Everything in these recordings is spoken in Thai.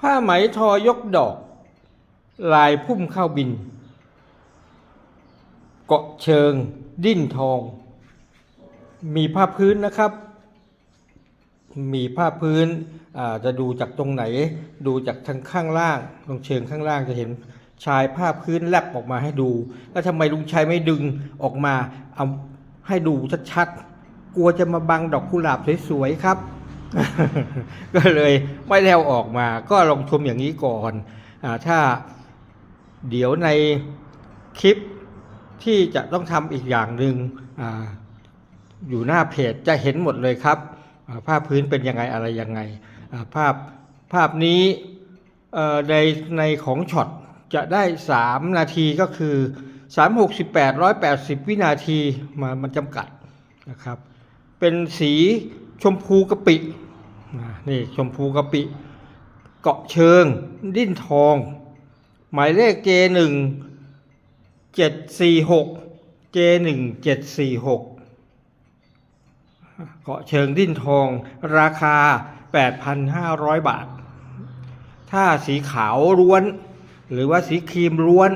ผ้าไหมทอยกดอก ลายพุ่มข้าวบิน เกาะเชิง ดิ้นทอง มีผ้าพื้นนะครับ มีผ้าพื้นจะดูจากตรงไหน ดูจากทางข้างล่าง ตรงเชิงข้างล่างจะเห็นชายผ้าพื้นแลบออกมาให้ดู แล้วทำไมลุงชัยไม่ดึงออกมาเอาให้ดูชัดๆ กลัวจะมาบังดอกกุหลาบสวยๆครับ ก็เลยไม่ได้เอาออกมา ก็ลองชมอย่างนี้ก่อนอถ้าเดี๋ยวในคลิปที่จะต้องทำอีกอย่างหนึ่งออยู่หน้าเพจจะเห็นหมดเลยครับ ภาพพื้นเป็นยังไงอะไรยังไง ภาพภาพนี้ในในของช็อตจะได้ 3 นาทีก็คือ 3 68 180 วินาทีมามันจำกัดนะครับ เป็นสีชมพูกะปิ นี่ชมพูกะปิ เกาะเชิง ดิ้นทอง หมายเลข J1 746 J1 746เกาะเชิงดิ้นทอง ราคา 8,500 บาท ถ้าสีขาวล้วน หรือว่าสีครีมล้วน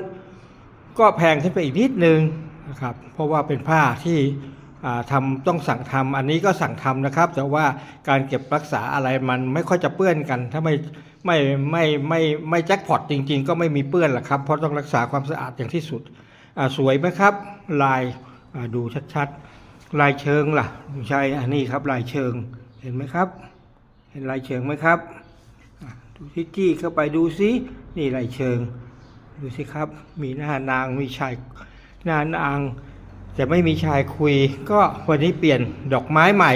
ก็แพงขึ้นไปอีกนิดนึงนะครับ เพราะว่าเป็นผ้าที่ ทำต้องสั่งทำอันนี้ก็สั่งทำนะครับ แต่ว่าการเก็บรักษาอะไรมันไม่ค่อยจะเปื้อนกัน ถ้าไม่ไม่ไม่ไม่ไม่แจ็คพอตจริง ๆ ก็ไม่มีเปื้อนหรอกครับเพราะต้องรักษาความสะอาดอย่างที่สุดสวยไหมครับ ลายดูชัดๆ ลายเชิงล่ะลุงชัยอันนี้ครับลายเชิงเห็นไหมครับ เห็นลายเชิงไหมครับดูที่จี้เข้าไปดูซินี่ลายเชิง ดูสิครับ มีหน้านางมีชายหน้านาง แต่ไม่มีชายคุยก็วันนี้เปลี่ยนดอกไม้ใหม่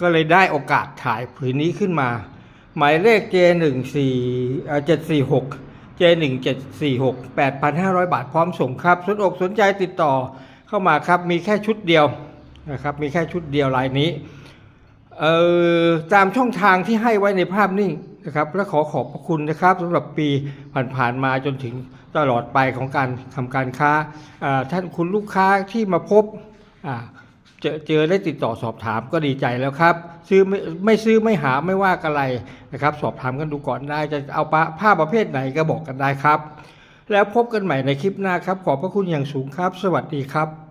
ก็เลยได้โอกาสถ่ายผืนนี้ขึ้นมา หมายเลข J14 เอ่อ746 J1746 8,500 บาทพร้อมส่งครับ สนอกสนใจติดต่อเข้ามาครับ มีแค่ชุดเดียวนะครับ มีแค่ชุดเดียวลายนี้ ตามช่องทางที่ให้ไว้ในภาพนิ่งนะครับ และขอขอบพระคุณนะครับสำหรับปีผ่านๆมาจนถึงตลอดไปของการทำการค้าท่านคุณลูกค้าที่มาพบาเจอเจอได้ติดต่อสอบถามก็ดีใจแล้วครับ ซื้อไม่ไม่ซื้อไม่หาไม่ว่ากันอะไรนะครับ สอบถามกันดูก่อนได้จะเอาผ้าประเภทไหนก็บอกกันได้ครับ แล้วพบกันใหม่ในคลิปหน้าครับ ขอบพระคุณอย่างสูงครับ สวัสดีครับ